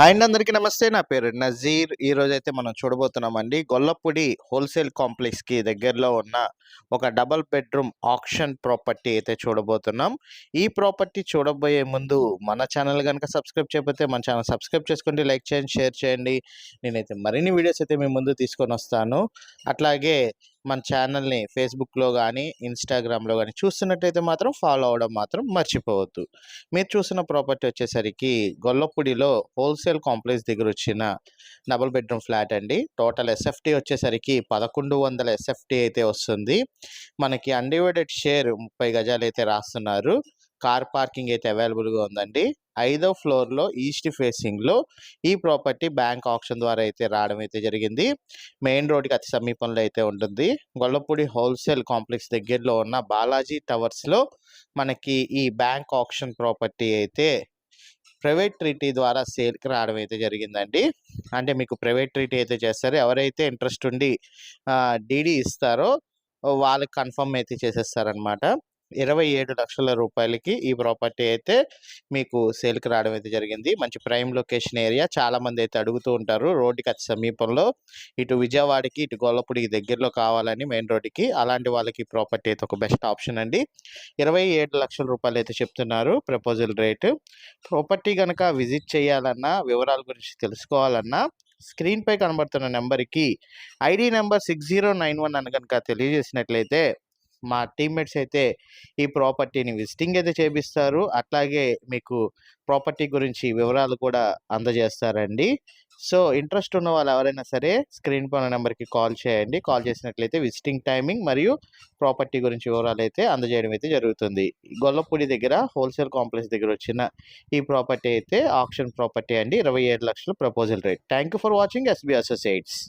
Hi అండి అందరికీ నమస్తే. నా పేరు నజీర్. ఈరోజు అయితే మనం చూడబోతున్నామండి. గొల్లపూడి హోల్సేల్ కాంప్లెక్స్కి దగ్గరలో ఉన్న ఒక డబల్ బెడ్రూమ్ ఆప్షన్ ప్రాపర్టీ అయితే చూడబోతున్నాం. ఈ ప్రాపర్టీ చూడబోయే ముందు మన ఛానల్ కనుక సబ్స్క్రైబ్ చేయకపోతే మన ఛానల్ సబ్స్క్రైబ్ చేసుకోండి లైక్ చేయండి షేర్ చేయండి. నేనైతే మరిన్ని వీడియోస్ అయితే మీ ముందు తీసుకొని వస్తాను. అట్లాగే మన ఛానల్ని ఫేస్బుక్లో కానీ ఇన్స్టాగ్రామ్లో కానీ చూస్తున్నట్టయితే మాత్రం ఫాలో అవడం మాత్రం మర్చిపోవద్దు. మీరు చూసిన ప్రాపర్టీ వచ్చేసరికి గొల్లపూడిలో హోల్సేల్ కాంప్లెక్స్ దగ్గర వచ్చిన డబుల్ బెడ్రూమ్ ఫ్లాట్ అండి. టోటల్ ఎస్ఎఫ్టీ వచ్చేసరికి పదకొండు వందల ఎస్ఎఫ్టీ అయితే వస్తుంది. మనకి అన్డివైడెడ్ షేర్ ముప్పై గజాలు అయితే రాస్తున్నారు. కార్ పార్కింగ్ అయితే అవైలబుల్గా ఉందండి. ఐదో ఫ్లోర్లో ఈస్ట్ ఫేసింగ్లో ఈ ప్రాపర్టీ బ్యాంక్ ఆప్షన్ ద్వారా అయితే రావడం అయితే జరిగింది. మెయిన్ రోడ్కి అతి సమీపంలో అయితే ఉంటుంది. గొల్లపూడి హోల్సేల్ కాంప్లెక్స్ దగ్గరలో ఉన్న బాలాజీ టవర్స్లో మనకి ఈ బ్యాంక్ ఆప్షన్ ప్రాపర్టీ అయితే ప్రైవేట్ ట్రీటీ ద్వారా సేల్కి రావడం అయితే జరిగిందండి. అంటే మీకు ప్రైవేట్ ట్రీటీ అయితే చేస్తారు. ఎవరైతే ఇంట్రెస్ట్ ఉండి డీడీ ఇస్తారో వాళ్ళకి కన్ఫర్మ్ అయితే చేసేస్తారనమాట ఇరవై ఏడు లక్షల రూపాయలకి ఈ ప్రాపర్టీ అయితే మీకు సేల్కి రావడం అయితే జరిగింది. మంచి ప్రైమ్ లొకేషన్ ఏరియా. చాలామంది అయితే అడుగుతూ ఉంటారు రోడ్డుకి అతి సమీపంలో. ఇటు విజయవాడకి ఇటు గొల్లపూడికి దగ్గరలో కావాలని మెయిన్ రోడ్డుకి. అలాంటి వాళ్ళకి ప్రాపర్టీ అయితే ఒక బెస్ట్ ఆప్షన్ అండి. ఇరవై ఏడు లక్షల రూపాయలు అయితే చెప్తున్నారు ప్రపోజల్ రేటు. ప్రాపర్టీ కనుక విజిట్ చేయాలన్నా వివరాల గురించి తెలుసుకోవాలన్నా స్క్రీన్పై కనబడుతున్న నెంబర్కి ID number six zero nine one అని కనుక తెలియజేసినట్లయితే మా టీమ్మేట్స్ అయితే ఈ ప్రాపర్టీని విజిటింగ్ అయితే చేపిస్తారు. అట్లాగే మీకు ప్రాపర్టీ గురించి వివరాలు కూడా అందజేస్తారండి. సో ఇంట్రెస్ట్ ఉన్న వాళ్ళు ఎవరైనా సరే స్క్రీన్ పైన నెంబర్కి కాల్ చేయండి. కాల్ చేసినట్లయితే విజిటింగ్ టైమింగ్ మరియు ప్రాపర్టీ గురించి వివరాలు అయితే అందజేయడం అయితే జరుగుతుంది. గొల్లపూడి దగ్గర హోల్సేల్ కాంప్లెక్స్ దగ్గర వచ్చిన ఈ ప్రాపర్టీ అయితే ఆప్షన్ ప్రాపర్టీ అండి. ఇరవై ఏడు లక్షల proposal rate. Thank you for watching SB associates